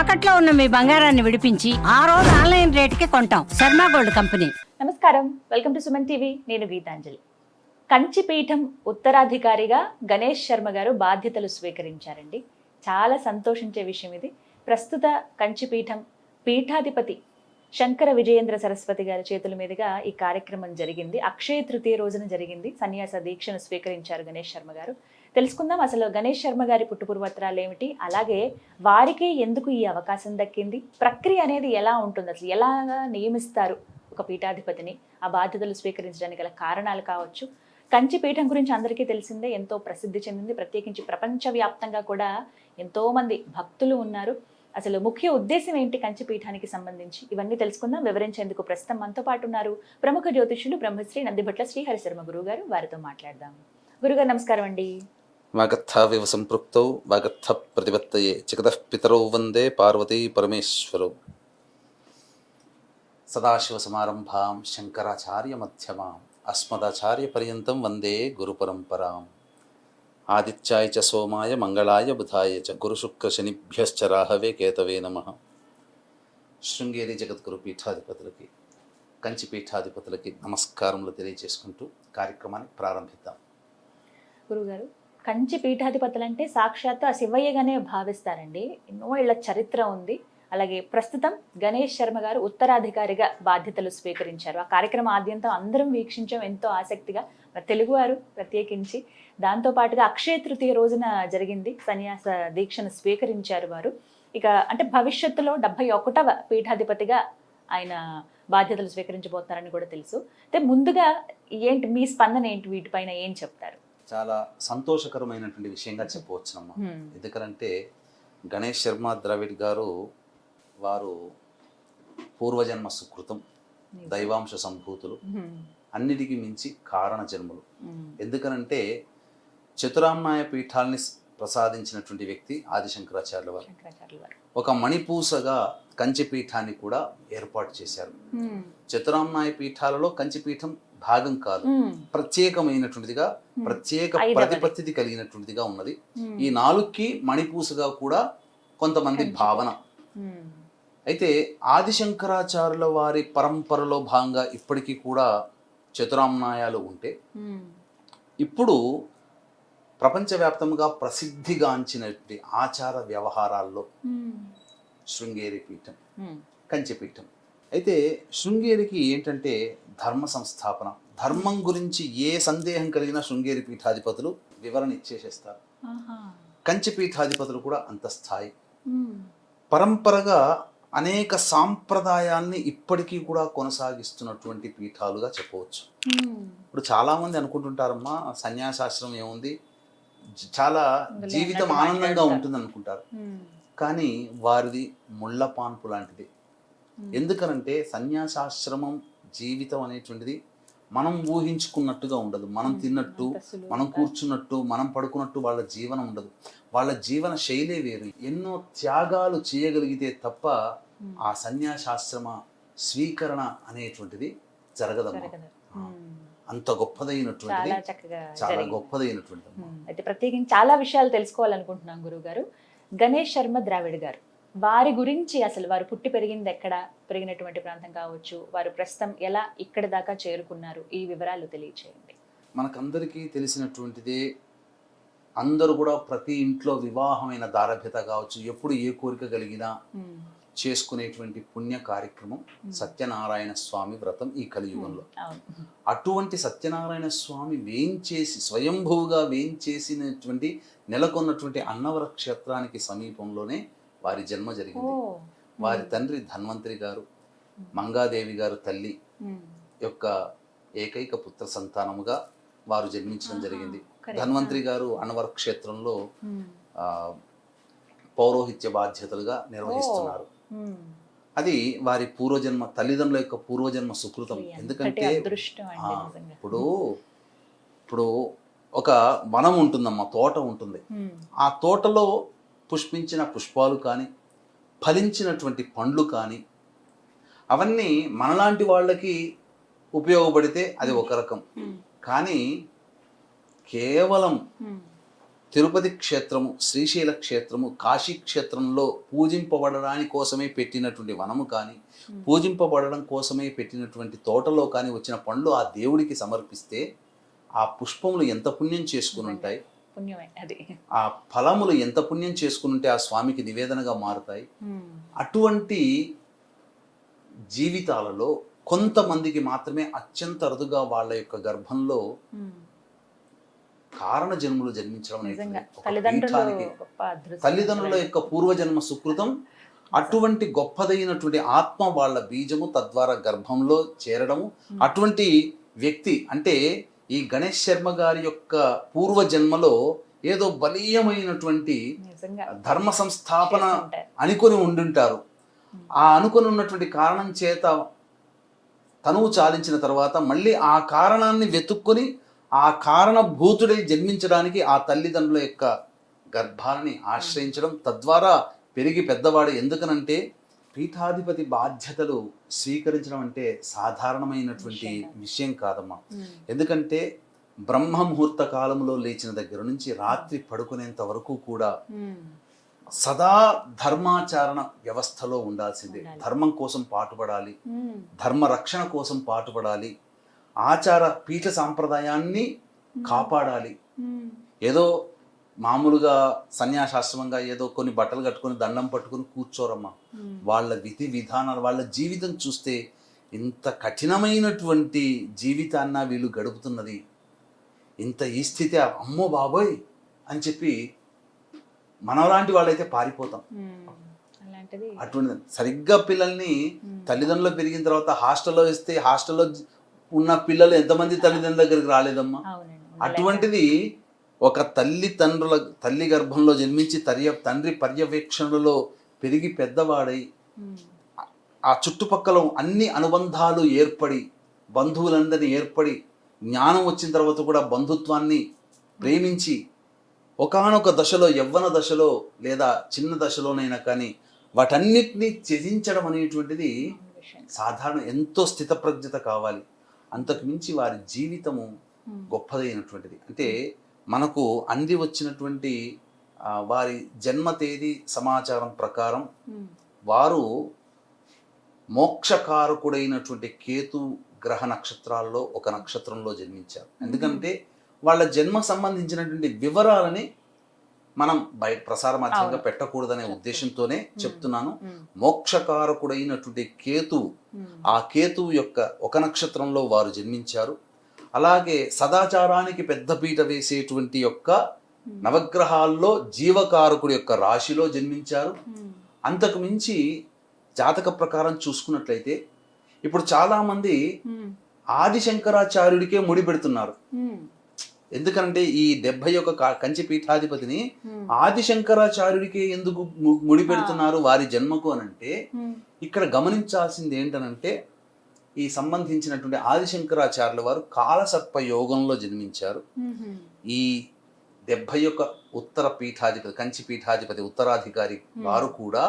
తాకట్లో ఉన్న మీ బంగారాన్ని విడిపించి ఆ రోజు ఆన్లైన్ రేటుకి కొంటాం. Sharma gold company. నమస్కారం. Welcome to Suman TV. నేను గీతాంజలి. కంచిపీఠం ఉత్తరాధికారిగా గణేష్ శర్మ గారు బాధ్యతలు స్వీకరించారండి. చాలా సంతోషించే విషయం ఇది. ప్రస్తుత కంచిపీఠం పీఠాధిపతి శంకర విజయేంద్ర సరస్వతి గారి చేతుల మీదుగా ఈ కార్యక్రమం జరిగింది. అక్షయ తృతీయ రోజున జరిగింది. సన్యాస దీక్షను స్వీకరించారు గణేష్ శర్మ గారు. తెలుసుకుందాం అసలు గణేష్ శర్మ గారి పుట్టుపూర్వత్రాలు ఏమిటి? అలాగే వారికి ఎందుకు ఈ అవకాశం దక్కింది? ప్రక్రియ అనేది ఎలా ఉంటుంది? అసలు ఎలా నియమిస్తారు ఒక పీఠాధిపతిని? ఆ బాధ్యతలు స్వీకరించడానికి గల కారణాలు కావచ్చు. కంచి పీఠం గురించి అందరికీ తెలిసిందే ఎంతో ప్రసిద్ధి చెందింది. ప్రత్యేకించి ప్రపంచవ్యాప్తంగా కూడా ఎంతోమంది భక్తులు ఉన్నారు. అసలు ముఖ్య ఉద్దేశం ఏంటి కంచి పీఠానికి సంబంధించి? ఇవన్నీ తెలుసుకుందాం. వివరించేందుకు ప్రస్తుతం మనతో పాటు ఉన్నారు ప్రముఖ జ్యోతిష్యులు బ్రహ్మశ్రీ నందిభట్ల శ్రీహరిశర్మ గురువు గారు వారితో మాట్లాడదాం. గురుగారు నమస్కారం అండి. వాగర్థావివ సంపృక్తౌ వాగర్థ ప్రతిపత్తయే జగతః పితరౌ వందే పార్వతీ పరమేశ్వరౌ సదాశివసమారంభాం శంకరాచార్యమధ్యమాం అస్మదాచార్యపర్యంతం వందే గురుపరంపరాం ఆదిత్యాయ చ సోమాయ మంగళాయ బుధాయ చ గురుశుక్రశనిభ్యశ్చ రాహవే కేతవే నమ శృంగేరి జగద్గురు పీఠాధిపతులకి కంచి పీఠాధిపతులకి నమస్కారములు తెలియజేసుకుంటూ కార్యక్రమాన్ని ప్రారంభిద్దాం। గురుగారు కంచి పీఠాధిపతులు అంటే సాక్షాత్తు ఆ శివయ్యగానే భావిస్తారండి. ఎన్నో ఇళ్ళ చరిత్ర ఉంది. అలాగే ప్రస్తుతం గణేష్ శర్మ గారు ఉత్తరాధికారిగా బాధ్యతలు స్వీకరించారు. ఆ కార్యక్రమం ఆద్యంతం అందరం వీక్షించాం ఎంతో ఆసక్తిగా. తెలుగువారు ప్రత్యేకించి దాంతో పాటుగా అక్షయ తృతీయ రోజున జరిగింది. సన్యాస దీక్షను స్వీకరించారు వారు. ఇక అంటే భవిష్యత్తులో డెబ్బై ఒకటవ పీఠాధిపతిగా ఆయన బాధ్యతలు స్వీకరించబోతున్నారని కూడా తెలుసు. అయితే ముందుగా ఏంటి మీ స్పందన ఏంటి? వీటిపైన ఏం చెప్తారు? చాలా సంతోషకరమైనటువంటి విషయంగా చెప్పవచ్చునమ్మా. ఎందుకంటే గణేష్ శర్మ ద్రవిడ్ గారు వారు పూర్వజన్మ సుకృతం దైవాంశ సంభూతులు అన్నిటికీ మించి కారణ జన్మలు. ఎందుకనంటే చతురామ్నాయ పీఠాల్ని ప్రసాదించినటువంటి వ్యక్తి ఆదిశంకరాచార్యుల వారు. ఒక మణిపూసగా కంచి పీఠాన్ని కూడా ఏర్పాటు చేశారు. చతురామ్నాయ పీఠాలలో కంచి పీఠం భాగం కాదు. ప్రత్యేకమైనటువంటిదిగా ప్రత్యేక. ప్రతిపత్తి కలిగినటువంటిదిగా ఉన్నది. ఈ నాలుగుకి మణిపూసగా కూడా కొంతమంది భావన. అయితే ఆదిశంకరాచార్యుల వారి పరంపరలో భాగంగా ఇప్పటికీ కూడా చతురామ్నాయాలు ఉంటే ఇప్పుడు ప్రపంచవ్యాప్తంగా ప్రసిద్ధిగాంచినటువంటి ఆచార వ్యవహారాల్లో శృంగేరి పీఠం కంచి పీఠం అయితే శృంగేరికి ఏంటంటే ధర్మ సంస్థాపన. ధర్మం గురించి ఏ సందేహం కలిగిన శృంగేరి పీఠాధిపతులు వివరణ ఇచ్చేసేస్తారు. కంచి పీఠాధిపతులు కూడా అంత స్థాయి. పరంపరగా అనేక సాంప్రదాయాల్ని ఇప్పటికీ కూడా కొనసాగిస్తున్నటువంటి పీఠాలుగా చెప్పవచ్చు. ఇప్పుడు చాలా మంది అనుకుంటుంటారమ్మా సన్యాసాశ్రమం ఏముంది? చాలా జీవితం ఆనందంగా. ఉంటుంది అనుకుంటారు కానీ వారిది ముళ్ళ పాన్పు లాంటిది. ఎందుకనంటే సన్యాసాశ్రమం జీవితం అనేటువంటిది మనం ఊహించుకున్నట్టుగా ఉండదు. మనం తిన్నట్టు అంత సులువుగా. మనం కూర్చున్నట్టు మనం పడుకున్నట్టు వాళ్ళ జీవనం ఉండదు. వాళ్ళ జీవన శైలే వేరు. ఎన్నో త్యాగాలు చేయగలిగితే తప్ప ఆ సన్యాసాశ్రమ స్వీకరణ అనేటువంటిది జరగదమ్మా. జరగదు. అంత గొప్పదైనటువంటిది చాలా. గొప్పదైనటువంటిది. అయితే ప్రత్యేకించి చాలా విషయాలు తెలుసుకోవాలనుకుంటున్నాం గురువు గారు గణేష్ శర్మ ద్రావిడ్ గారు. వారి గురించి అసలు వారు పుట్టి పెరిగింది ఎక్కడ? పెరిగినటువంటి ప్రాంతం కావచ్చు వారు ప్రస్తుతం ఎలా ఇక్కడి దాకా చేరుకున్నారు? ఈ వివరాలు తెలియచేయండి. మనకందరికీ తెలిసినటువంటిదే అందరూ కూడా ప్రతి ఇంట్లో వివాహమైన దారభ్యత కావచ్చు ఎప్పుడు ఏ కోరిక కలిగినా చేసుకునేటువంటి పుణ్య కార్యక్రమం సత్యనారాయణ స్వామి వ్రతం ఈ కలియుగంలో. అటువంటి సత్యనారాయణ స్వామి వేయించేసి స్వయంభువుగా వేయించేసినటువంటి నెలకొన్నటువంటి అన్నవర క్షేత్రానికి సమీపంలోనే వారి జన్మ జరిగింది. వారి తండ్రి ధన్వంతరి గారు మంగాదేవి గారు తల్లి యొక్క ఏకైక పుత్ర సంతానముగా వారు జన్మించడం జరిగింది. ధన్వంతరి గారు అన్నవర క్షేత్రంలో పౌరోహిత్య బాధ్యతలుగా నిర్వహిస్తున్నారు. అది వారి పూర్వజన్మ తల్లిదండ్రుల యొక్క పూర్వజన్మ సుకృతం. ఎందుకంటే ఇప్పుడు ఇప్పుడు ఒక వనం ఉంటుందమ్మా తోట ఉంటుంది. ఆ తోటలో పుష్పించిన పుష్పాలు కానీ ఫలించినటువంటి పండ్లు కానీ అవన్నీ మనలాంటి వాళ్ళకి ఉపయోగపడితే అది ఒక రకం. కానీ కేవలం తిరుపతి క్షేత్రము శ్రీశైల క్షేత్రము కాశీ క్షేత్రంలో పూజింపబడడానికి కోసమే పెట్టినటువంటి వనము కానీ పూజింపబడడం కోసమే పెట్టినటువంటి తోటలో కానీ వచ్చిన పండ్లు ఆ దేవుడికి సమర్పిస్తే ఆ పుష్పములు ఎంత పుణ్యం చేసుకుని ఉంటాయి? పుణ్యమే అది. ఆ ఫలములు ఎంత పుణ్యం చేసుకుని ఉంటే ఆ స్వామికి నివేదనగా మారుతాయి. అటువంటి జీవితాలలో కొంతమందికి మాత్రమే అత్యంత అరుదుగా వాళ్ళ యొక్క గర్భంలో కారణ జన్మలు జన్మించడం తల్లిదండ్రుల యొక్క పూర్వజన్మ సుకృతం అటువంటి గొప్పదైనటువంటి ఆత్మ వాళ్ళ బీజము తద్వారా గర్భంలో చేరడము. అటువంటి వ్యక్తి అంటే ఈ గణేష్ శర్మ గారి యొక్క పూర్వజన్మలో ఏదో బలీయమైనటువంటి ధర్మ సంస్థాపన. అనుకొని ఉండుంటారు ఆ అనుకొని ఉన్నటువంటి కారణం చేత తనువు చాలించిన తర్వాత మళ్ళీ ఆ కారణాన్ని వెతుక్కొని ఆ కారణభూతుడై జన్మించడానికి ఆ తల్లిదండ్రుల యొక్క గర్భాన్ని ఆశ్రయించడం తద్వారా పెరిగి పెద్దవాడు ఎందుకనంటే పీఠాధిపతి బాధ్యతలు స్వీకరించడం అంటే సాధారణమైనటువంటి విషయం కాదమ్మా. ఎందుకంటే బ్రహ్మ ముహూర్త కాలంలో లేచిన దగ్గర నుంచి రాత్రి పడుకునేంత వరకు కూడా సదా ధర్మాచరణ వ్యవస్థలో ఉండాల్సిందే. ధర్మం కోసం పాటుపడాలి. ధర్మ రక్షణ కోసం పాటుపడాలి. ఆచార పీఠ సాంప్రదాయాన్ని కాపాడాలి. ఏదో మామూలుగా సన్యాసాశ్రమంగా ఏదో కొన్ని బట్టలు కట్టుకొని దండం పట్టుకొని కూర్చోరమ్మా. వాళ్ళ విధి విధానాలు వాళ్ళ జీవితం చూస్తే ఇంత కఠినమైనటువంటి జీవితాన్న వీళ్ళు గడుపుతున్నది. ఇంత ఈ స్థితి అమ్మో బాబోయ్! అని చెప్పి మనలాంటి వాళ్ళైతే పారిపోతాం. అటువంటి సరిగ్గా పిల్లల్ని తల్లిదండ్రులు పెరిగిన తర్వాత హాస్టల్లో వేస్తే హాస్టల్లో ఉన్న పిల్లలు ఎంతమంది తల్లిదండ్రుల దగ్గరికి రాలేదమ్మా? అటువంటిది ఒక తల్లి తండ్రుల తల్లి గర్భంలో జన్మించి తర్య తండ్రి పర్యవేక్షణలో పెరిగి పెద్దవాడై ఉమ్. ఆ చుట్టుపక్కల అన్ని అనుబంధాలు ఏర్పడి బంధువులందరినీ ఏర్పడి జ్ఞానం వచ్చిన తర్వాత కూడా బంధుత్వాన్ని ప్రేమించి ఒకానొక దశలో యవ్వన దశలో లేదా చిన్న దశలోనైనా కానీ వాటన్నిటినీ త్యజించడం అనేటువంటిది. సాధారణ ఎంతో స్థితప్రజ్ఞత కావాలి అంతకు మించి వారి జీవితము ఉమ్. గొప్పదైనటువంటిది అంటే మనకు అంది వచ్చినటువంటి వారి జన్మ తేదీ సమాచారం ప్రకారం. వారు మోక్షకారకుడైనటువంటి కేతు గ్రహ నక్షత్రాల్లో ఒక నక్షత్రంలో జన్మించారు ఎందుకంటే వాళ్ళ జన్మ సంబంధించినటువంటి వివరాలని మనం బయట ప్రసార మాధ్యమంగా. పెట్టకూడదనే ఉద్దేశంతోనే చెప్తున్నాను. మోక్షకారకుడైనటువంటి కేతువు ఉమ్. ఆ కేతువు యొక్క ఒక నక్షత్రంలో వారు జన్మించారు అలాగే సదాచారానికి పెద్దపీట వేసేటువంటి యొక్క నవగ్రహాల్లో జీవకారకుడి యొక్క రాశిలో జన్మించారు ఉమ్. అంతకు మించి జాతక ప్రకారం చూసుకున్నట్లయితే ఇప్పుడు చాలా మంది ఉమ్. ఆదిశంకరాచార్యుడికే ముడి పెడుతున్నారు. ఎందుకంటే ఈ డెబ్బై యొక్క కంచి పీఠాధిపతిని ఉమ్. ఆదిశంకరాచార్యుడికి ఎందుకు ముడి పెడుతున్నారు వారి జన్మకు అనంటే. ఇక్కడ గమనించాల్సింది ఏంటనంటే ఈ సంబంధించినటువంటి ఆదిశంకరాచార్యుల వారు కాలసర్ప యోగంలో జన్మించారు. ఈ డెబ్బై యొక్క ఉత్తర పీఠాధిపతి కంచి పీఠాధిపతి ఉత్తరాధికారి వారు కూడా.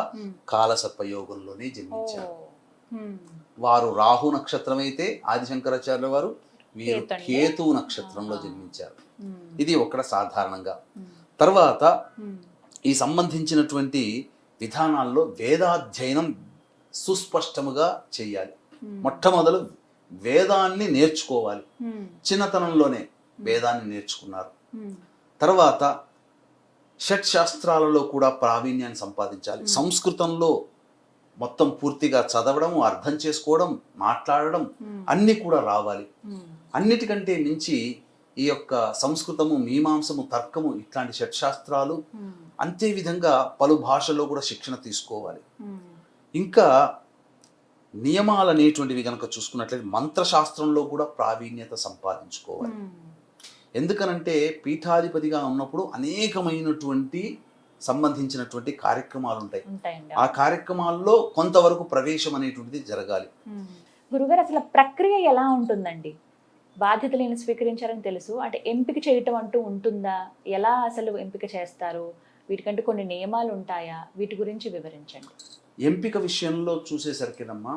కాలసర్ప యోగంలోనే. జన్మించారు. వారు రాహు నక్షత్రం అయితే ఆదిశంకరాచార్యుల వారు వీరు కేతు నక్షత్రంలో జన్మించారు. ఇది ఒకటి సాధారణంగా. తర్వాత. ఈ సంబంధించినటువంటి విధానాల్లో వేదాధ్యయనం సుస్పష్టముగా చేయాలి. మొట్టమొదలు వేదాన్ని నేర్చుకోవాలి ఉమ్. చిన్నతనంలోనే వేదాన్ని నేర్చుకున్నారు ఉమ్. తర్వాత షట్ శాస్త్రాలలో కూడా ప్రావీణ్యాన్ని సంపాదించాలి సంస్కృతంలో మొత్తం పూర్తిగా చదవడం అర్థం చేసుకోవడం మాట్లాడడం. అన్నీ కూడా రావాలి. అన్నిటికంటే మించి ఈ యొక్క సంస్కృతము మీమాంసము తర్కము ఇట్లాంటి షట్శాస్త్రాలు. అంతే విధంగా పలు భాషల్లో కూడా శిక్షణ తీసుకోవాలి. ఇంకా నియమాలు అనేటువంటివి కనుక చూసుకున్నట్లయితే మంత్రశాస్త్రంలో కూడా ప్రావీణ్యత సంపాదించుకోవాలి. ఉమ్. ఎందుకనంటే పీఠాధిపతిగా ఉన్నప్పుడు అనేకమైనటువంటి సంబంధించినటువంటి కార్యక్రమాలు ఉంటాయి ఆ కార్యక్రమాల్లో కొంతవరకు ప్రవేశం అనేటువంటిది జరగాలి. ఉమ్. గురుగారు అసలు ప్రక్రియ ఎలా ఉంటుందండి? బాధ్యతలు నేను స్వీకరించారని తెలుసు. అంటే ఎంపిక చేయటం అంటూ ఉంటుందా? ఎలా అసలు ఎంపిక చేస్తారు? వీటికంటే కొన్ని నియమాలు ఉంటాయా వీటి గురించి వివరించండి. ఎంపిక విషయంలో చూసేసరికినమ్మా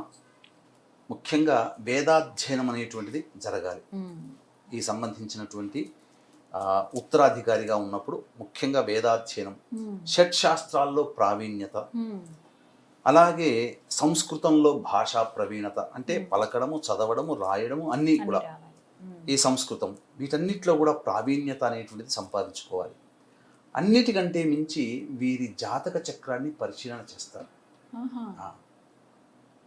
ముఖ్యంగా వేదాధ్యయనం అనేటువంటిది జరగాలి. ఈ సంబంధించినటువంటి ఉత్తరాధికారిగా ఉన్నప్పుడు ముఖ్యంగా వేదాధ్యయనం. షట్ శాస్త్రాల్లో ప్రావీణ్యత. అలాగే సంస్కృతంలో భాషా ప్రవీణత అంటే పలకడము చదవడము రాయడము అన్నీ కూడా. ఈ సంస్కృతం వీటన్నిటిలో కూడా ప్రావీణ్యత అనేటువంటిది సంపాదించుకోవాలి అన్నిటికంటే మించి వీరి జాతక చక్రాన్ని పరిశీలన చేస్తారు.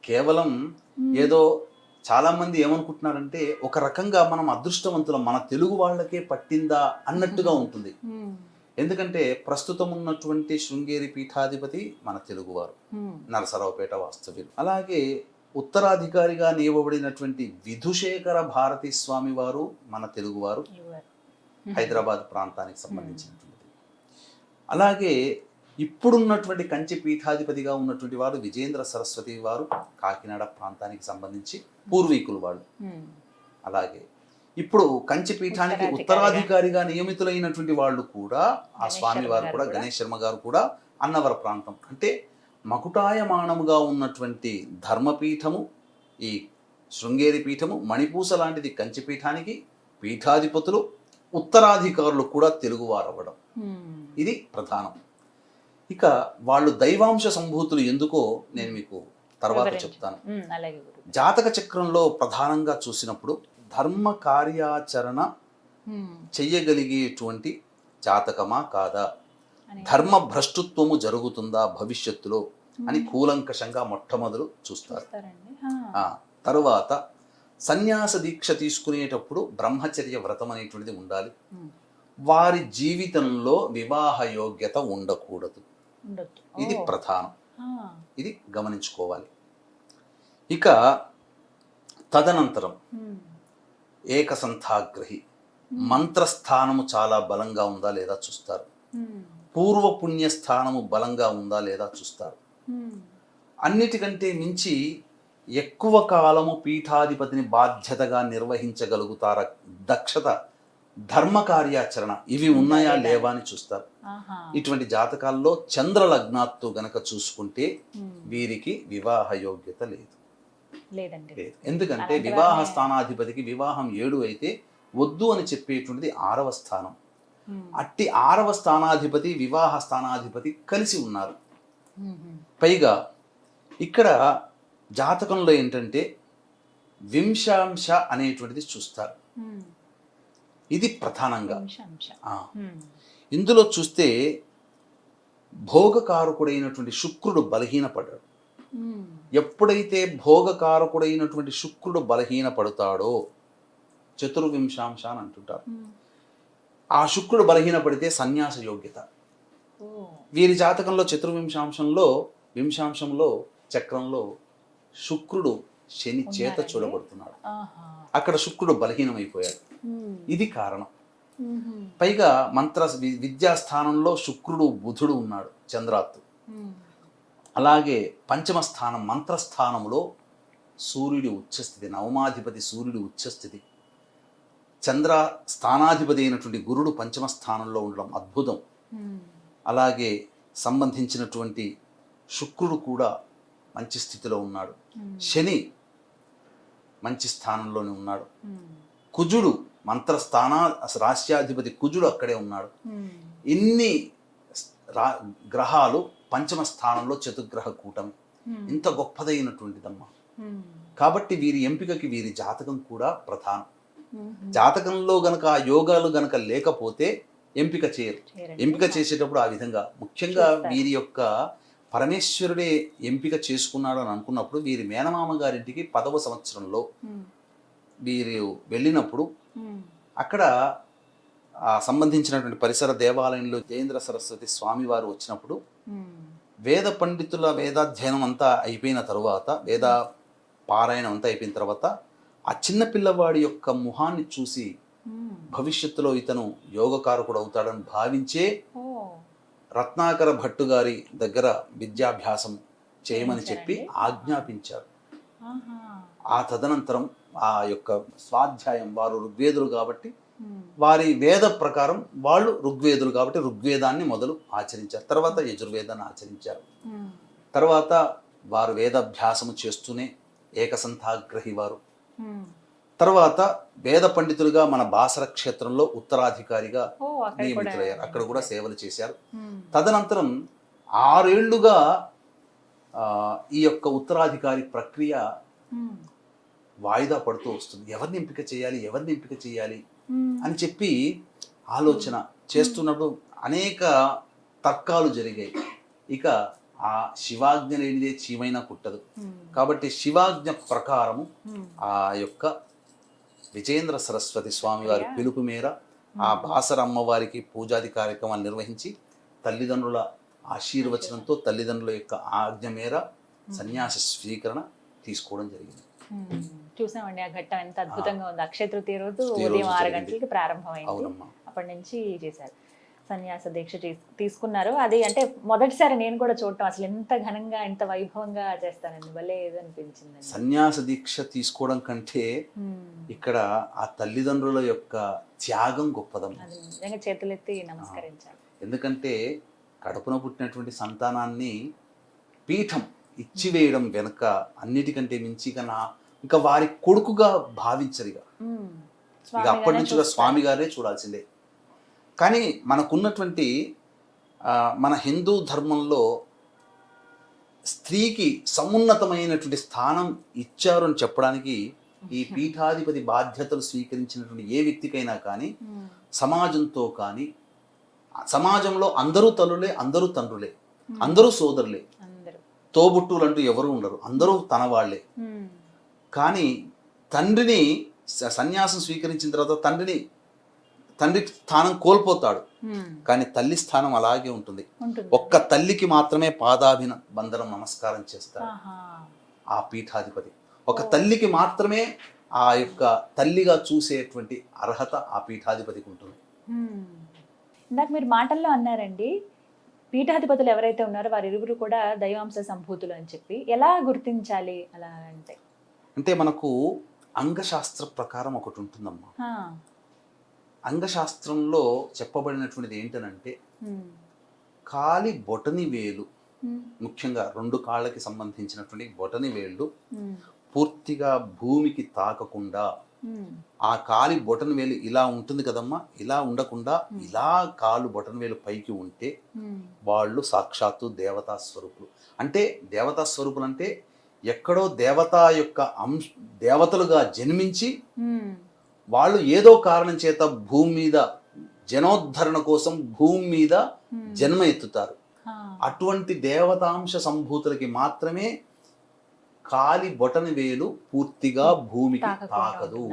కేవలం ఏదో చాలా మంది ఏమనుకుంటున్నారంటే ఒక రకంగా మనం అదృష్టవంతులం మన తెలుగు వాళ్ళకే పట్టిందా అన్నట్టుగా ఉంటుంది. ఎందుకంటే ప్రస్తుతం ఉన్నటువంటి శృంగేరి పీఠాధిపతి మన తెలుగువారు. నరసరావుపేట వాస్తవ్యులు. అలాగే ఉత్తరాధికారిగా నియమబడినటువంటి విధుశేఖర భారతి స్వామి వారు మన తెలుగువారు. హైదరాబాద్ ప్రాంతానికి సంబంధించినటువంటిది. అలాగే ఇప్పుడున్నటువంటి కంచి పీఠాధిపతిగా ఉన్నటువంటి వారు విజేంద్ర సరస్వతి వారు కాకినాడ ప్రాంతానికి సంబంధించి పూర్వీకులు వాళ్ళు. అలాగే ఇప్పుడు కంచి పీఠానికి ఉత్తరాధికారిగా. నియమితులైనటువంటి వాళ్ళు కూడా ఆ స్వామి వారు కూడా. గణేష్ శర్మ గారు కూడా అన్నవర ప్రాంతం అంటే మకుటాయమానముగా ఉన్నటువంటి ధర్మపీఠము ఈ శృంగేరి పీఠము మణిపూస లాంటిది కంచి పీఠానికి పీఠాధిపతులు ఉత్తరాధికారులు కూడా తెలుగువారు అవ్వడం Hmm. ఇది ప్రధానం ఇక వాళ్ళు దైవాంశ సంభూతులు ఎందుకో నేను మీకు తర్వాత. చెప్తాను. జాతక చక్రంలో ప్రధానంగా చూసినప్పుడు ధర్మ కార్యాచరణ. చెయ్యగలిగేటువంటి జాతకమా కాదా. ధర్మ భ్రష్టుత్వము జరుగుతుందా భవిష్యత్తులో అని కూలంకషంగా మొట్టమొదలు చూస్తారు. తరువాత సన్యాస దీక్ష తీసుకునేటప్పుడు బ్రహ్మచర్య వ్రతం అనేటువంటిది ఉండాలి. వారి జీవితంలో వివాహ యోగ్యత ఉండకూడదు. ఇది. ప్రధానం. ఇది గమనించుకోవాలి ఇక తదనంతరం. ఏకసంథాగ్రహి మంత్రస్థానము చాలా బలంగా ఉందా లేదా చూస్తారు. పూర్వ పుణ్యస్థానము బలంగా ఉందా లేదా చూస్తారు. అన్నిటికంటే మించి ఎక్కువ కాలము పీఠాధిపతిని బాధ్యతగా నిర్వహించగలుగుతారా దక్షత ధర్మ కార్యాచరణ ఇవి ఉన్నాయా లేవా అని చూస్తారు. ఇటువంటి జాతకాల్లో చంద్ర లగ్నాత్తు గనక చూసుకుంటే. వీరికి వివాహ యోగ్యత లేదు లేదు ఎందుకంటే వివాహ స్థానాధిపతికి వివాహం ఏడు అయితే వద్దు అని చెప్పేటువంటిది ఆరవ స్థానం. అట్టి ఆరవ స్థానాధిపతి వివాహ స్థానాధిపతి కలిసి ఉన్నారు. పైగా ఇక్కడ జాతకంలో ఏంటంటే వింశాంశ అనేటువంటిది చూస్తారు. ఇది ప్రధానంగా. ఇందులో చూస్తే భోగకారకుడైనటువంటి శుక్రుడు బలహీనపడ్డాడు. ఎప్పుడైతే భోగకారకుడైనటువంటి శుక్రుడు బలహీనపడతాడో చతుర్వింశాంశ అని అంటుంటారు. ఆ శుక్రుడు బలహీనపడితే సన్యాస యోగ్యత. వీరి జాతకంలో చతుర్వింశాంశంలో వింశాంశంలో చక్రంలో శుక్రుడు శని చేత? చూడబడుతున్నాడు. అక్కడ శుక్రుడు బలహీనమైపోయాడు. ఇది కారణం. పైగా మంత్ర విద్యాస్థానంలో శుక్రుడు బుధుడు ఉన్నాడు చంద్రాత్తు. అలాగే పంచమ స్థానం మంత్రస్థానంలో సూర్యుడి ఉచ్చస్థితి నవమాధిపతి సూర్యుడి ఉచ్చస్థితి చంద్ర స్థానాధిపతి అయినటువంటి గురుడు పంచమ స్థానంలో ఉండడం అద్భుతం. అలాగే సంబంధించినటువంటి శుక్రుడు కూడా మంచి స్థితిలో ఉన్నాడు. శని మంచి స్థానంలోనే ఉన్నాడు. కుజుడు మంత్రస్థాన రాశ్యాధిపతి కుజుడు అక్కడే ఉన్నాడు. ఇన్ని రా గ్రహాలు పంచమ స్థానంలో చతుర్గ్రహ కూటమి. ఇంత గొప్పదైనటువంటిదమ్మా. కాబట్టి వీరి ఎంపికకి వీరి జాతకం కూడా ప్రధానం. జాతకంలో గనక ఆ యోగాలు గనక లేకపోతే ఎంపిక చేయరు. ఎంపిక చేసేటప్పుడు ఆ విధంగా ముఖ్యంగా. వీరి యొక్క పరమేశ్వరుడే ఎంపిక చేసుకున్నాడు అని అనుకున్నప్పుడు వీరి మేనమామ గారింటికి పదవ సంవత్సరంలో. వీరు వెళ్ళినప్పుడు. అక్కడ ఆ సంబంధించినటువంటి పరిసర దేవాలయంలో జయేంద్ర సరస్వతి స్వామివారు వచ్చినప్పుడు. వేద పండితుల వేదాధ్యయనం అంతా అయిపోయిన తరువాత వేద పారాయణం అంతా అయిపోయిన తర్వాత ఆ చిన్న పిల్లవాడి యొక్క ముఖాన్ని చూసి. భవిష్యత్తులో ఇతను యోగకారకుడు అవుతాడని భావించే. రత్నాకర భట్టు గారి దగ్గర విద్యాభ్యాసం చేయమని చెప్పి? ఆజ్ఞాపించారు. ఆ తదనంతరం ఆ యొక్క స్వాధ్యాయం వారు ఋగ్వేదులు కాబట్టి. వారి వేద ప్రకారం వాళ్ళు ఋగ్వేదులు కాబట్టి ఋగ్వేదాన్ని మొదలు ఆచరించారు తర్వాత యజుర్వేదాన్ని ఆచరించారు. తర్వాత వారు వేదాభ్యాసము చేస్తూనే ఏకసంతాగ్రహి వారు. తర్వాత వేద పండితులుగా మన బాసర క్షేత్రంలో ఉత్తరాధికారిగా ఓ అక్కడ కూడా నియమితులయ్యారు. అక్కడ కూడా సేవలు చేశారు. తదనంతరం ఆరేళ్ళుగా ఆ, ఈ యొక్క ఉత్తరాధికారి ప్రక్రియ వాయిదా పడుతూ వస్తుంది. ఎవరిని ఎంపిక చేయాలి ఎవరిని ఎంపిక చేయాలి అని చెప్పి ఆలోచన చేస్తున్నప్పుడు అనేక తర్కాలు జరిగాయి. ఇక ఆ శివాజ్ఞ లేనిదే చీమైనా కుట్టదు కాబట్టి శివాజ్ఞ ప్రకారము ఆ యొక్క విజేంద్ర సరస్వతి స్వామి వారి. పిలుపు మేర ఆ బాసర అమ్మవారికి పూజాది కార్యక్రమాలు నిర్వహించి తల్లిదండ్రుల ఆశీర్వచనంతో తల్లిదండ్రుల యొక్క ఆజ్ఞ మేర సన్యాస స్వీకరణ తీసుకోవడం జరిగింది. ఉమ్. చూసామండి ఆ ఘట్టం ఎంత అద్భుతంగా ఉంది. అక్షయ తృతీయ రోజు ఉదయం ఆరు. గంటలకి ప్రారంభమైంది. అప్పటి నుంచి చేశారు. సన్యాస దీక్ష తీస్- తీసుకున్నారు. అది అంటే మొదటిసారి నేను కూడా చూడటం. అసలు ఎంత ఘనంగా ఎంత వైభవంగా చేస్తానండి. భలే ఏదో అనిపించిందండి సన్యాస దీక్ష తీసుకోవడం కంటే. ఇక్కడ ఆ తల్లిదండ్రుల యొక్క త్యాగం గొప్పదమ్మా. అది నిజంగా చేతులెత్తి నమస్కరించాలి. ఎందుకంటే కడుపున పుట్టినటువంటి సంతానాన్ని పీఠం ఇచ్చివేయడం వెనుక అన్నిటికంటే మించిగా నా ఇంకా వారి కొడుకుగా భావించరు ఇక అప్పటి నుంచి. స్వామి గారే చూడాల్సిందే. కానీ మనకున్నటువంటి మన హిందూ ధర్మంలో స్త్రీకి సమున్నతమైనటువంటి స్థానం ఇచ్చారు అని చెప్పడానికి ఈ పీఠాధిపతి బాధ్యతలు స్వీకరించినటువంటి ఏ వ్యక్తికైనా కానీ. సమాజంతో కానీ సమాజంలో అందరూ తల్లులే అందరూ తండ్రులే అందరూ సోదరులే. అందరూ. తోబుట్టులు అంటూ ఎవరు ఉండరు అందరూ తన వాళ్ళే. ఉమ్. కానీ తండ్రిని సన్యాసం స్వీకరించిన తర్వాత తండ్రిని తండ్రి స్థానం కోల్పోతాడు. కానీ తల్లి స్థానం అలాగే ఉంటుంది ఒక్క తల్లికి మాత్రమే పాదాభిన బంధనం నమస్కారం చేస్తాడు. ఆ పీఠాధిపతి ఒక తల్లికి మాత్రమే ఆ యొక్క తల్లిగా చూసేటువంటి అర్హత ఆ పీఠాధిపతికి ఉంటుంది. ఇందాక మీరు మాటల్లో అన్నారండి పీఠాధిపతులు ఎవరైతే ఉన్నారో వారి ఇరువురు కూడా దైవాంశ సంభూతులు అని చెప్పి ఎలా గుర్తించాలి అలా అంటే అంటే మనకు అంగశాస్త్ర ప్రకారం ఒకటి ఉంటుందమ్మా. అంగశాస్త్రంలో చెప్పబడినటువంటిది ఏంటనంటే. కాలి బొటని వేలు. ముఖ్యంగా రెండు కాళ్ళకి సంబంధించినటువంటి బొటని వేళ్ళు. పూర్తిగా భూమికి తాకకుండా. ఆ కాలి బొటన వేలు ఇలా ఉంటుంది కదమ్మా ఇలా ఉండకుండా ఇలా కాలు బొటన వేలు పైకి ఉంటే. వాళ్ళు సాక్షాత్తు దేవతా స్వరూపులు అంటే దేవతా స్వరూపులు అంటే ఎక్కడో దేవతా యొక్క అంశ దేవతలుగా జన్మించి. వాళ్ళు ఏదో కారణం చేత భూమి మీద జనోద్ధరణ కోసం భూమి మీద. జన్మ ఎత్తుతారు. అటువంటి దేవతాంశ సంభూతులకి మాత్రమే కాలి బొటన వేలు పూర్తిగా భూమికి తాకదు.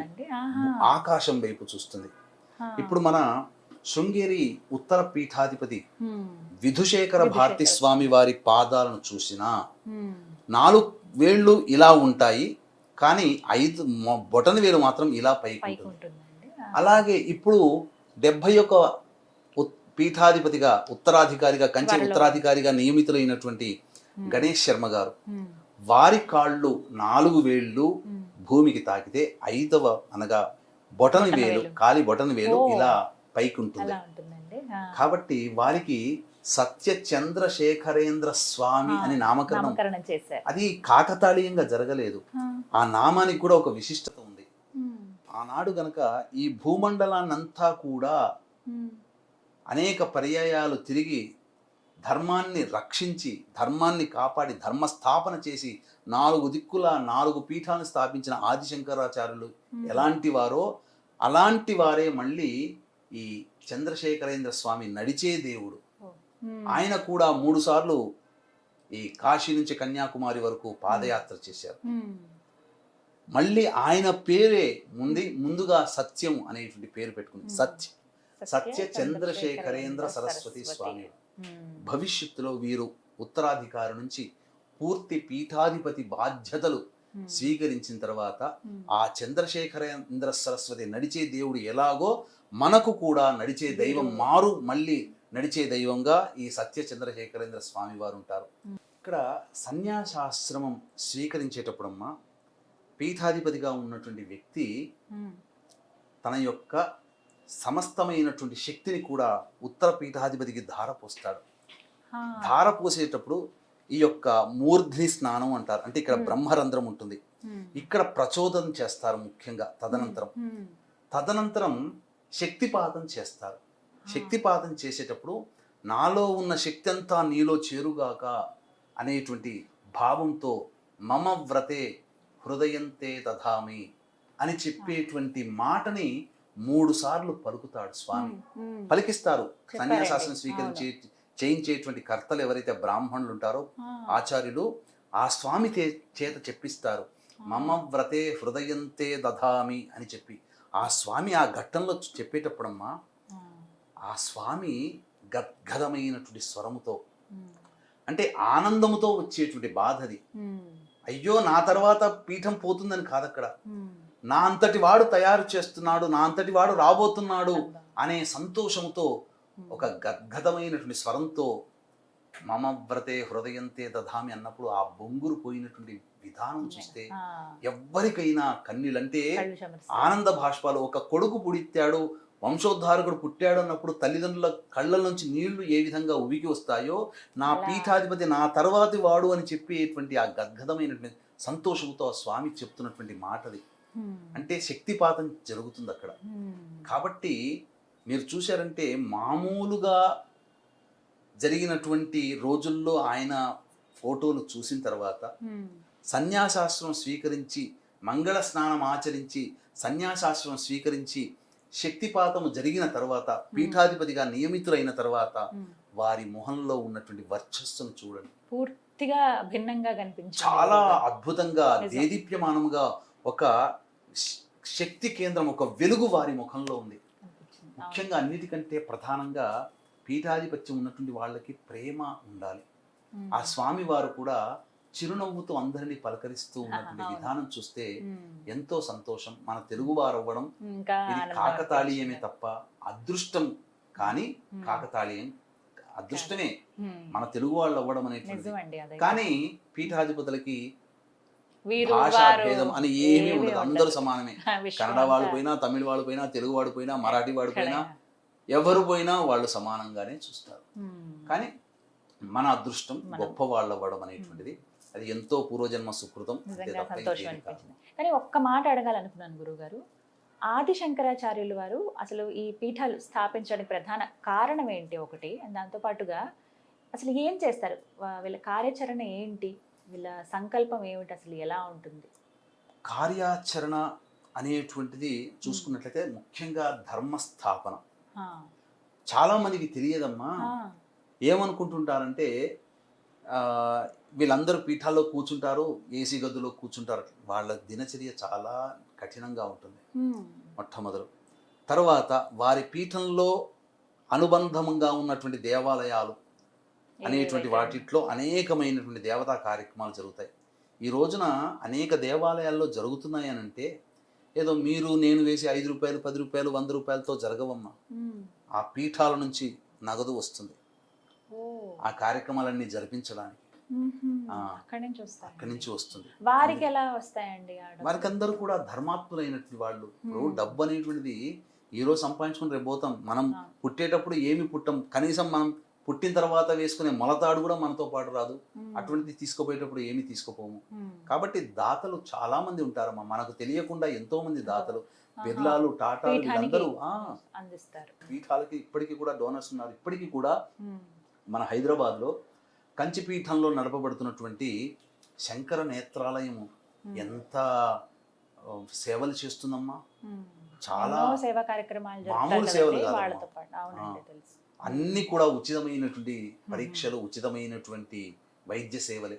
ఆకాశం వైపు చూస్తుంది. ఇప్పుడు మన శృంగేరి ఉత్తర పీఠాధిపతి. విధుశేఖర. భారతి స్వామి వారి పాదాలను చూసినా. నాలుగు వేళ్ళు ఇలా ఉంటాయి కానీ ఐదు బొటన వేలు మాత్రం ఇలా పైకి. అలాగే ఇప్పుడు డెబ్బై ఒక పీఠాధిపతిగా ఉత్తరాధికారిగా కంచె. ఉత్తరాధికారిగా నియమితులైనటువంటి గణేష్ శర్మ గారు. వారి కాళ్ళు నాలుగు వేళ్ళు. భూమికి తాకితే ఐదవ అనగా బొటన వేలు. కాలి బొటన వేలు. ఇలా పైకి ఉంటుంది. కాబట్టి వారికి సత్య చంద్రశేఖరేంద్ర స్వామి అని నామకరణం అది కాకతాళీయంగా జరగలేదు ఆ. నామానికి కూడా ఒక విశిష్టత ఉంది. ఆనాడు గనక ఈ భూమండలాన్నంతా కూడా. అనేక పర్యాయాలు తిరిగి ధర్మాన్ని రక్షించి ధర్మాన్ని కాపాడి ధర్మస్థాపన చేసి నాలుగు దిక్కుల నాలుగు పీఠాలను స్థాపించిన ఆదిశంకరాచార్యులు ఎలాంటి వారో అలాంటి వారే మళ్ళీ ఈ చంద్రశేఖరేంద్ర స్వామి నడిచే దేవుడు. ఆయన కూడా మూడు సార్లు ఈ కాశీ నుంచి కన్యాకుమారి వరకు పాదయాత్ర చేశారు ఉమ్. మళ్ళీ ఆయన పేరే ముందు ముందుగా సత్యం అనేటువంటి పేరు పెట్టుకుంది సత్య సత్య చంద్రశేఖరేంద్ర సరస్వతి స్వామి. భవిష్యత్తులో వీరు ఉత్తరాధికారి నుంచి పూర్తి పీఠాధిపతి బాధ్యతలు. స్వీకరించిన తర్వాత. ఆ చంద్రశేఖరేంద్ర సరస్వతి నడిచే దేవుడు ఎలాగో మనకు కూడా నడిచే దైవం మారు మళ్ళీ నడిచే దైవంగా ఈ సత్య చంద్రశేఖరేంద్ర స్వామి వారు ఉంటారు. ఇక్కడ సన్యాసాశ్రమం స్వీకరించేటప్పుడమ్మా పీఠాధిపతిగా ఉన్నటువంటి వ్యక్తి. తన యొక్క సమస్తమైనటువంటి శక్తిని కూడా ఉత్తర పీఠాధిపతికి ధారపోస్తాడు. ఆ. ధార పోసేటప్పుడు ఈ యొక్క మూర్ధ్ని స్నానం అంటారు. అంటే ఇక్కడ బ్రహ్మరంధ్రం ఉంటుంది. ఇక్కడ ప్రచోదనం చేస్తారు ముఖ్యంగా తదనంతరం. తదనంతరం శక్తిపాతం చేస్తారు. శక్తిపాతం చేసేటప్పుడు నాలో ఉన్న శక్తి అంతా నీలో చేరుగాక అనేటువంటి భావంతో మమ వ్రతే హృదయంతే దధామి అని చెప్పేటువంటి మాటని మూడు సార్లు పలుకుతాడు స్వామి. పలికిస్తారు. సన్యాసాసనం స్వీకరించే చేయించేటువంటి కర్తలు ఎవరైతే బ్రాహ్మణులు ఉంటారో ఆచార్యులు ఆ స్వామి చేత చెప్పిస్తారు. మమ వ్రతే హృదయంతే దధామి అని చెప్పి. ఆ స్వామి ఆ ఘట్టంలో చెప్పేటప్పుడమ్మా ఆ స్వామి గద్గదమైనటువంటి స్వరముతో అంటే ఆనందముతో వచ్చేటువంటి బాధ అది. అయ్యో నా తర్వాత పీఠం పోతుందని కాదక్కడ. నా అంతటి వాడు తయారు చేస్తున్నాడు నా అంతటి వాడు రాబోతున్నాడు అనే సంతోషంతో ఒక గద్గదమైనటువంటి స్వరంతో మమ వ్రతే హృదయంతే దధామి అన్నప్పుడు ఆ బొంగురు పోయినటువంటి విధానం చూస్తే ఎవ్వరికైనా కన్నీళ్ళంటే ఆనంద భాష్పాలు ఒక కొడుకు పుడిత్తాడు వంశోద్ధారకుడు పుట్టాడు అన్నప్పుడు తల్లిదండ్రుల కళ్ళ నుంచి నీళ్ళు ఏ విధంగా ఉవికి వస్తాయో నా. పీఠాధిపతి నా తర్వాతి వాడు అని చెప్పేటువంటి ఆ గద్గదమైనటువంటి సంతోషంతో ఆ స్వామి చెప్తున్నటువంటి మాటది. అంటే శక్తిపాతం జరుగుతుంది అక్కడ. కాబట్టి మీరు చూశారంటే మామూలుగా జరిగినటువంటి రోజుల్లో ఆయన ఫోటోలు చూసిన తర్వాత సన్యాసాశ్రమం స్వీకరించి మంగళ స్నానం ఆచరించి సన్యాసాశ్రమం స్వీకరించి శక్తిపాతము జరిగిన తర్వాత పీఠాధిపతిగా నియమితులైన తర్వాత వారి మొహంలో ఉన్నటువంటి వర్చస్సును చూడండి. పూర్తిగా భిన్నంగా కనిపించింది. చాలా అద్భుతంగా నిజం. దేదీప్యమానముగా ఒక శక్తి కేంద్రం ఒక వెలుగు వారి ముఖంలో ఉంది. ముఖ్యంగా అన్నిటికంటే ప్రధానంగా పీఠాధిపత్యం ఉన్నటువంటి వాళ్ళకి ప్రేమ ఉండాలి. ఆ స్వామి వారు కూడా చిరునవ్వుతో అందరినీ పలకరిస్తూ ఉన్నటువంటి. విధానం చూస్తే. ఎంతో సంతోషం మన తెలుగు వారు అవ్వడం ఇది కాకతాళీయమే. తప్ప అదృష్టం కానీ. కాకతాళీయం అదృష్టమే. మన తెలుగు వాళ్ళు అవ్వడం అనేటువంటిది అదే కానీ పీఠాధిపతులకి భాషా భేదం అని ఏమీ ఉండదు. అందరూ సమానమే కన్నడ వాళ్ళు పోయినా తమిళ వాళ్ళు పోయినా తెలుగు వాడు పోయినా మరాఠీ వాడు పోయినా. ఎవరు పోయినా వాళ్ళు సమానంగానే చూస్తారు. కానీ మన అదృష్టం గొప్ప వాళ్ళు అవ్వడం అనేటువంటిది అది ఎంతో పూర్వజన్మ సుకృతం. కానీ ఒక్క మాట అడగాలనుకున్నాను గురుగారు. ఆది శంకరాచార్యులు వారు అసలు ఈ పీఠాలు స్థాపించడానికి ప్రధాన కారణం ఏంటి ఒకటి? and దాంతో పాటుగా అసలు ఏం చేస్తారు? వీళ్ళ కార్యాచరణ ఏంటి? వీళ్ళ సంకల్పం ఏమిటి? అసలు ఎలా ఉంటుంది? కార్యాచరణ అనేటువంటిది చూసుకున్నట్లయితే ముఖ్యంగా ధర్మస్థాపన. చాలా మందికి తెలియదమ్మా. ఏమనుకుంటుంటారంటే వీళ్ళందరూ పీఠాల్లో కూర్చుంటారు ఏసీ గదుల్లో కూర్చుంటారు. వాళ్ళ దినచర్య చాలా కఠినంగా ఉంటుంది మొట్టమొదలు. తర్వాత వారి పీఠంలో అనుబంధంగా ఉన్నటువంటి దేవాలయాలు అనేటువంటి వాటిట్లో అనేకమైనటువంటి దేవతా కార్యక్రమాలు జరుగుతాయి. ఈ రోజున అనేక దేవాలయాల్లో జరుగుతున్నాయి అని అంటే ఏదో మీరు నేను వేసి ఐదు రూపాయలు పది రూపాయలు వంద రూపాయలతో జరగవమ్మా. ఆ పీఠాల నుంచి నగదు వస్తుంది. ఆ కార్యక్రమాలన్నీ జరిపించడానికి. అక్కడి నుంచి వస్తాయి. అక్కడి నుంచి వస్తుంది. వారికి ఎలా వస్తాయండి? వారికి అందరూ కూడా ధర్మాత్ములైనటువంటి వాళ్ళు. ఇప్పుడు. డబ్బు అనేటువంటిది ఈ రోజు సంపాదించుకుని రేపు పోతాం. మనం. పుట్టేటప్పుడు ఏమి పుట్టం? కనీసం మనం పుట్టిన తర్వాత వేసుకునే మొలతాడు కూడా మనతో పాటు రాదు. అటువంటిది తీసుకుపోయేటప్పుడు ఏమీ తీసుకుపోము. కాబట్టి దాతలు చాలా మంది ఉంటారమ్మా. మనకు తెలియకుండా ఎంతో మంది దాతలు. బిర్లాలు టాటాలు వీళ్ళందరూ అందిస్తారు. పీఠాలకి ఇప్పటికీ కూడా డోనర్స్ ఉన్నారు. ఇప్పటికీ కూడా మన హైదరాబాద్లో కంచి పీఠంలో నడపబడుతున్నటువంటి శంకర నేత్రాలయము. ఎంత సేవలు చేస్తుందమ్మా. చాలా సేవా కార్యక్రమాలు మామూలు సేవలు అన్ని కూడా ఉచితమైనటువంటి పరీక్షలు ఉచితమైనటువంటి వైద్య సేవలే.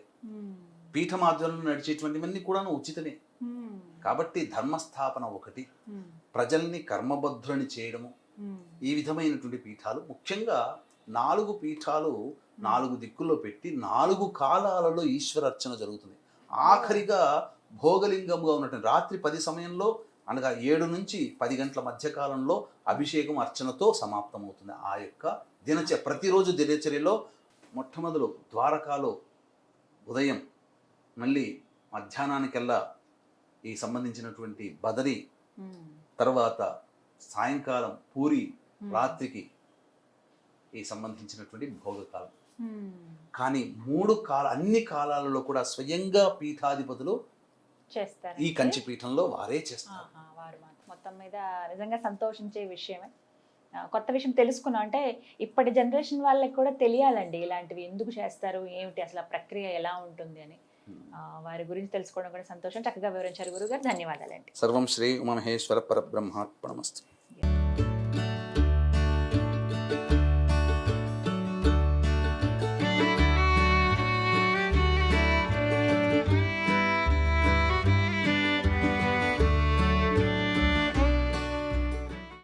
పీఠ మాధ్యమంలో నడిచేటువంటివన్నీ కూడా ఉచితమే. కాబట్టి ధర్మస్థాపన ఒకటి ప్రజల్ని కర్మబద్ధులని చేయడము. ఈ విధమైనటువంటి పీఠాలు ముఖ్యంగా నాలుగు పీఠాలు నాలుగు దిక్కుల్లో పెట్టి నాలుగు కాలాలలో ఈశ్వరార్చన జరుగుతుంది. ఆఖరిగా భోగలింగంగా ఉన్నటువంటి రాత్రి పది సమయంలో అనగా ఏడు నుంచి పది గంటల మధ్య కాలంలో అభిషేకం అర్చనతో సమాప్తమవుతుంది. ఆ యొక్క దినచర్య ప్రతిరోజు దినచర్యలో మొట్టమొదలు ద్వారకాలో ఉదయం మళ్ళీ మధ్యాహ్నానికల్లా ఈ సంబంధించినటువంటి బదరి తర్వాత సాయంకాలం పూరి రాత్రికి ఈ సంబంధించినటువంటి భోగకాలం. కానీ మూడు కాల అన్ని కాలాలలో కూడా స్వయంగా పీఠాధిపతులు చేస్తారు. ఈ కంచి పీఠంలో వారే చేస్తారు. వారు మొత్తం మీద నిజంగా సంతోషించే విషయమే. కొత్త విషయం తెలుసుకున్నాం. అంటే ఇప్పటి జనరేషన్ వాళ్ళకి కూడా తెలియాలండి ఇలాంటివి. ఎందుకు చేస్తారు? ఏమిటి? అసలు ఆ ప్రక్రియ ఎలా ఉంటుంది అని. ఆ, వారి గురించి తెలుసుకోవడం కూడా సంతోషం. చక్కగా వివరించారు గురుగారు. ధన్యవాదాలండి. సర్వం శ్రీ ఉమామహేశ్వర పరబ్రహ్మార్పణమస్తు.